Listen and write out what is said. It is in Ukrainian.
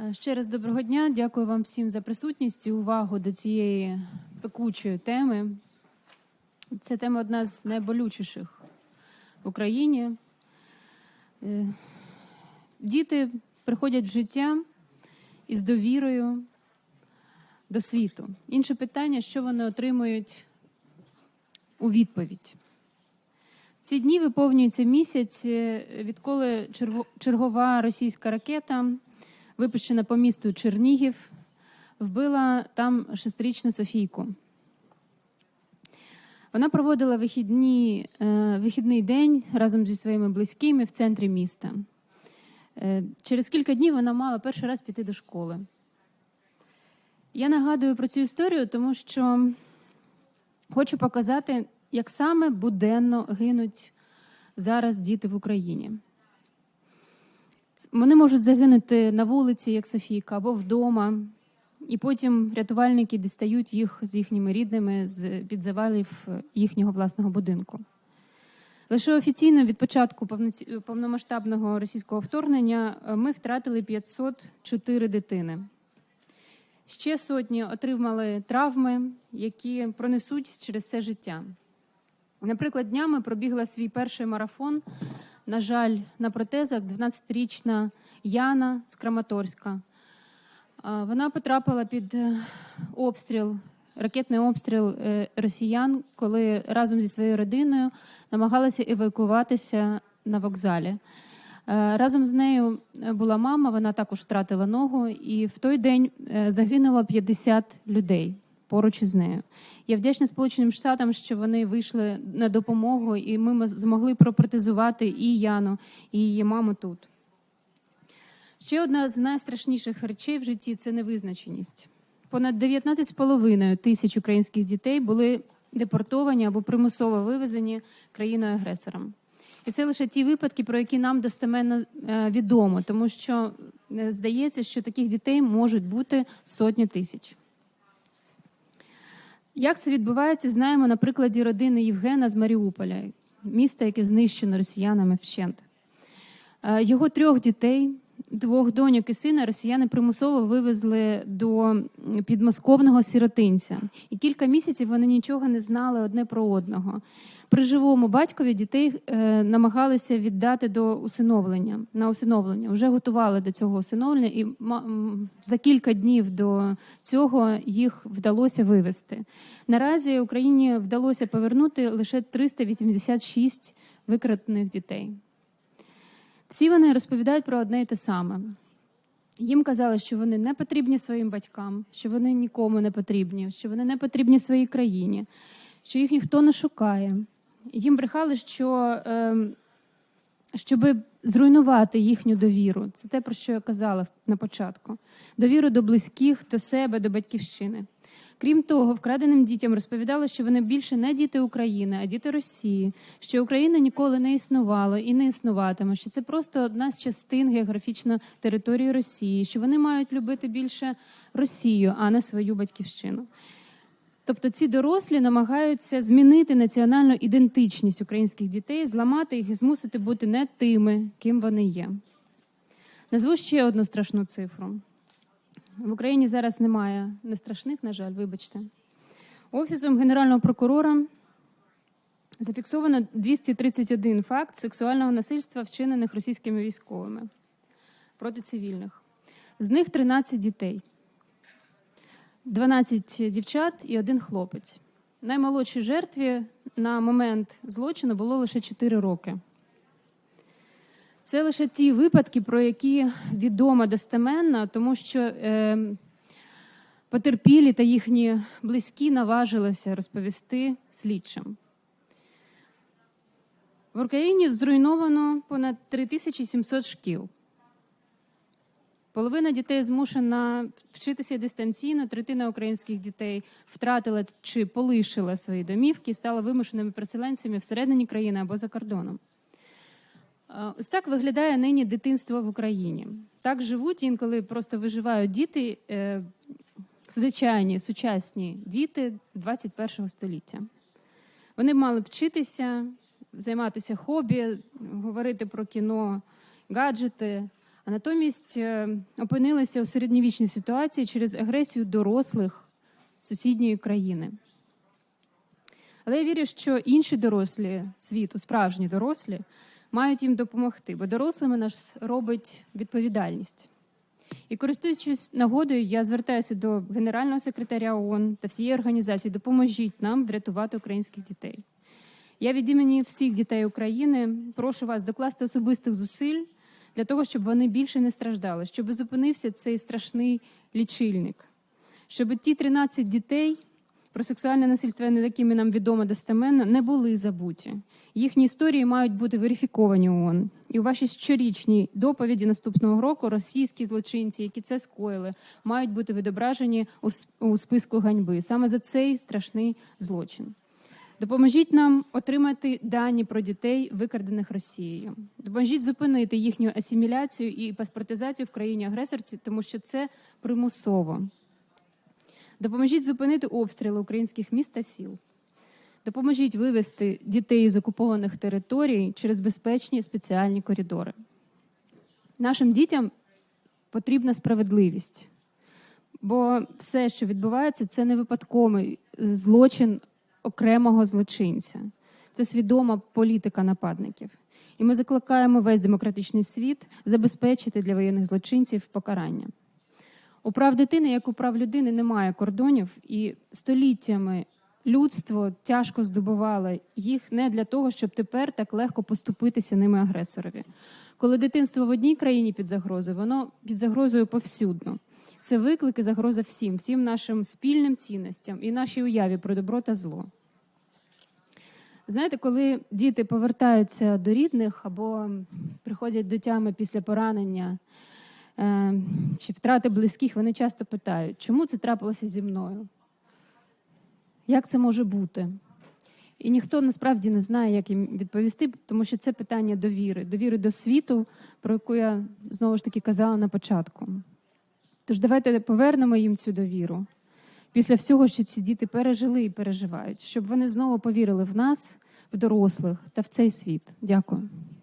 Е, Ще раз доброго дня. Дякую вам всім за присутність і увагу до цієї пекучої теми. Це тема одна з найболючіших в Україні. Е, Діти приходять в життя із довірою до світу. Інше питання, що вони отримують у відповідь. Ці дні виповнюється місяць, е, відколи чергова російська ракета випущена по місту Чернігів, вбила там шестирічну Софійку. Вона проводила вихідні, е, вихідний день разом зі своїми близькими в центрі міста. Е, через кілька днів вона мала перший раз піти до школи. Я нагадую про цю історію, тому що хочу показати, як саме буденно гинуть зараз діти в Україні. Вони можуть загинути на вулиці, як Софійка, або вдома, і потім рятувальники дістають їх з їхніми рідними з під завалів їхнього власного будинку. Лише офіційно від початку повномасштабного російського вторгнення е, ми втратили 504 дитини. Ще сотні отримали травми, які пронесуть через все життя. Наприклад, днями пробігла свій перший марафон. На жаль, на протезах 12-річна Яна з Краматорська. Вона потрапила під е, обстріл, ракетний обстріл е, росіян, коли разом зі своєю родиною намагалася евакуюватися на вокзалі. Е, Разом з нею була мама, вона також втратила ногу, і в той день загинуло 50 людей поруч із нею. Я вдячна Сполученим Штатам, що вони вийшли на допомогу, і ми змогли протезувати і Яну, і її маму тут. Ще одна з найстрашніших речей в житті це невизначеність. Понад 19,5 тисяч українських дітей були депортовані або примусово вивезені країною-агресором. І це лише ті випадки, про які нам достеменно е, відомо, тому що е, здається, що таких дітей можуть бути сотні тисяч. Як це відбувається, знаємо на прикладі родини Євгена з Маріуполя, міста, яке знищено росіянами вщент. Е, Його трьох дітей, двох доньок і сина, росіяни примусово вивезли до підмосковного сиротинця. І кілька місяців вони нічого не знали одне про одного. При живому батькові дітей е, намагалися віддати до усиновлення на усиновлення. Вже готували до цього усиновлення, і за кілька днів до цього їх вдалося вивезти. Наразі Україні вдалося повернути лише 386 викрадених дітей. Всі вони розповідають про одне і те саме. Їм казали, що вони не потрібні своїм батькам, що вони нікому не потрібні, що вони не потрібні своїй країні, що їх ніхто не шукає. Їм брехали, що е, щоб зруйнувати їхню довіру. Це те, про що я казала на початку: довіру до близьких, до себе, до батьківщини. Крім того, вкраденим дітям розповідали, що вони більше не діти України, а діти Росії, що Україна ніколи не існувала і не існуватиме, що це просто одна з частин географічно території Росії, що вони мають любити більше Росію, а не свою батьківщину. Тобто ці дорослі намагаються змінити національну ідентичність українських дітей, зламати їх і змусити бути не тими, ким вони є. Назву ще одну страшну цифру. В Україні зараз немає не страшних, на жаль, вибачте. Офісом Генерального прокурора зафіксовано 231 факт сексуального насильства, вчинених російськими військовими проти цивільних. З них 13 дітей, 12 дівчат і один хлопець. Наймолодшій жертві на момент злочину було лише 4 роки. Це лише ті випадки, про які відомо достеменно, тому що е, потерпілі та їхні близькі наважилися розповісти слідчим. В Україні зруйновано понад 3700 шкіл. Половина дітей змушена вчитися дистанційно, третина українських дітей втратила чи полишила свої домівки стала вимушеними переселенцями всередині країни або за кордоном. Е, Ось так виглядає нині дитинство в Україні. Так живуть інколи просто виживають діти, е, звичайні сучасні діти 21 століття. Вони мали вчитися, займатися хобі, говорити про кіно, гаджети, а натомість е, опинилися у середньовічній ситуації через агресію дорослих сусідньої країни. Але я вірю, що інші дорослі світу, справжні дорослі, мають їм допомогти, бо дорослими нас робить відповідальність. І користуючись нагодою, я звертаюся до генерального секретаря ООН та всієї організації, допоможіть нам врятувати українських дітей. Я від імені всіх дітей України прошу вас докласти особистих зусиль для того, щоб вони більше не страждали, щоб зупинився цей страшний лічильник, щоб ті 13 дітей, про сексуальне насильство, над якими нам відомо достеменно, не були забуті. Їхні історії мають бути верифіковані ООН. І у вашій щорічній доповіді наступного року російські злочинці, які це скоїли, мають бути відображені у списку ганьби саме за цей страшний злочин. Допоможіть нам отримати дані про дітей, викрадених Росією. Допоможіть зупинити їхню асиміляцію і паспортизацію в країні агресорці, тому що це примусово. Допоможіть зупинити обстріли українських міст та сіл. Допоможіть вивести дітей з окупованих територій через безпечні спеціальні коридори. Нашим дітям потрібна справедливість, бо все, що відбувається, це не випадковий злочин окремого злочинця. Це свідома політика нападників. І ми закликаємо весь демократичний світ забезпечити для воєнних злочинців покарання. У прав дитини, як у прав людини, немає кордонів, і століттями людство тяжко здобувало їх не для того, щоб тепер так легко поступитися ними агресорові. Коли дитинство в одній країні під загрозою, воно під загрозою повсюдно. Це виклик і загроза всім, всім нашим спільним цінностям і нашій уяві про добро та зло. Знаєте, коли діти повертаються до рідних або приходять до тями після поранення чи втрати близьких, вони часто питають, чому це трапилося зі мною? Як це може бути? І ніхто насправді не знає, як їм відповісти, тому що це питання довіри, довіри до світу, про яку я знову ж таки казала на початку. Тож давайте повернемо їм цю довіру після всього, що ці діти пережили і переживають, щоб вони знову повірили в нас, в дорослих та в цей світ. Дякую.